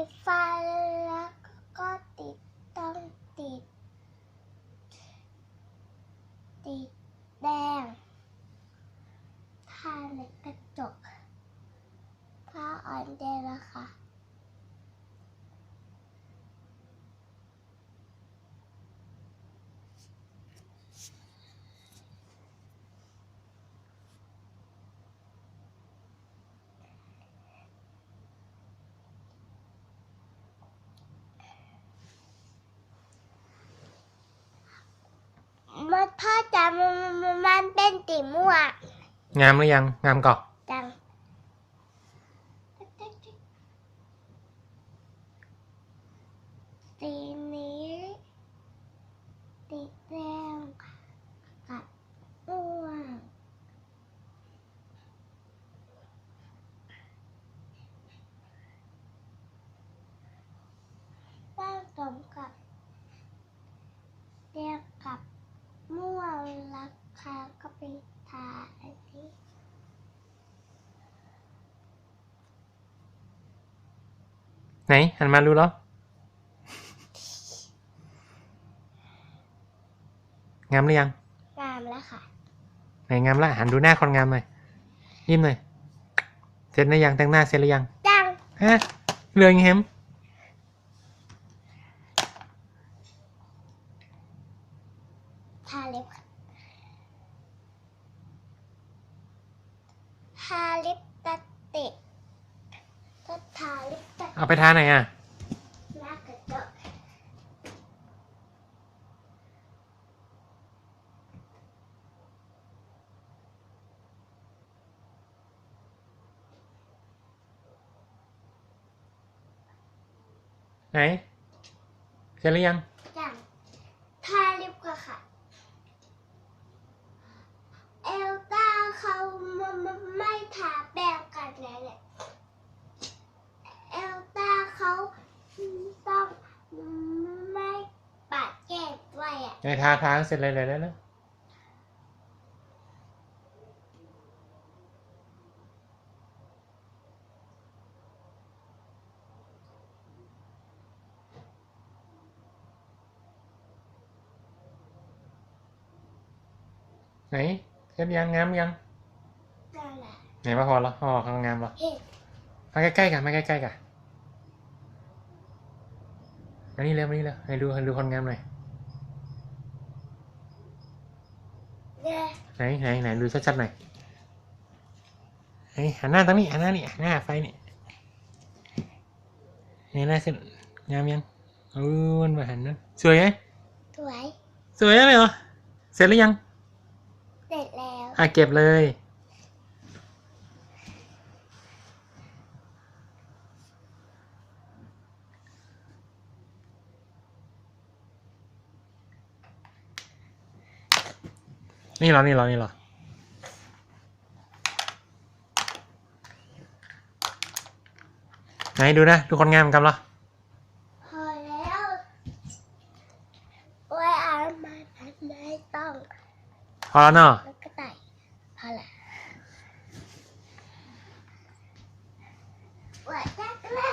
ติดฟันแล้วก็ติดต้องติด ติดแดงทานกระจกผ้าอ่อนแดงแล้วค่ะ มัน พ่อจ๋ามันมันมันเป็นสีม่วงงามหรือยัง งามก่อนจังสีนี้ติดแดงกับม่วงผสมกับแดงกับม่วงราคาก็ไปทาอันนี้ ไหนหันมาดูแล้วงามหรือยัง งามแล้วค่ะ ไหนงามละหันดูหน้าคนงามหน่อยยิ้มหน่อยเสร็จหรือยังแต่งหน้าเสร็จหรือยังจังฮะเรืองเห็มทาเล็บค่ะทาลิปสติกก็ทาลิปสติก เอาไปทาไหนอะหน้ากระจกไหนเสร็จหรือยังจังทาลิปก่อนค่ะ เอลต้าเขาไม่ไม่ทาแป้งกันแล้วแหละเอลต้าเขาต้องไม่ปัดแก้ม ด้วยอะไหนทาทาเสร็จเลยเลยแล้วไหนเสร็จยังงามยังนั่นแหละไหนมาพอแล้วพอข้างงามแล้วเห็นมาใกล้ๆกันมาใกล้ๆกันมานี่เร็วมานี่เร็วให้ดูให้ดูคนงามหน่อย เนี่ย ไหนไหนไหนดูชัดๆหน่อยไหนหันหน้าตรงนี้หันหน้านี่หันหน้าไฟนี่เห็นหน้าขึ้นงามยังอู้มันมาหันนะสวยไหมสวย สวยเลยเหรอเสร็จหรือยัง เสร็จแล้ว อะเก็บเลย นี่เหรอ นี่เหรอ นี่เหรอ ไหนดูนะ ทุกคนงามกันเหรอ พอแล้วไว้อ่านมาพันไม่ต้องพอแล้วเนาะก็ไต่พอละไว้ได้ก็ได้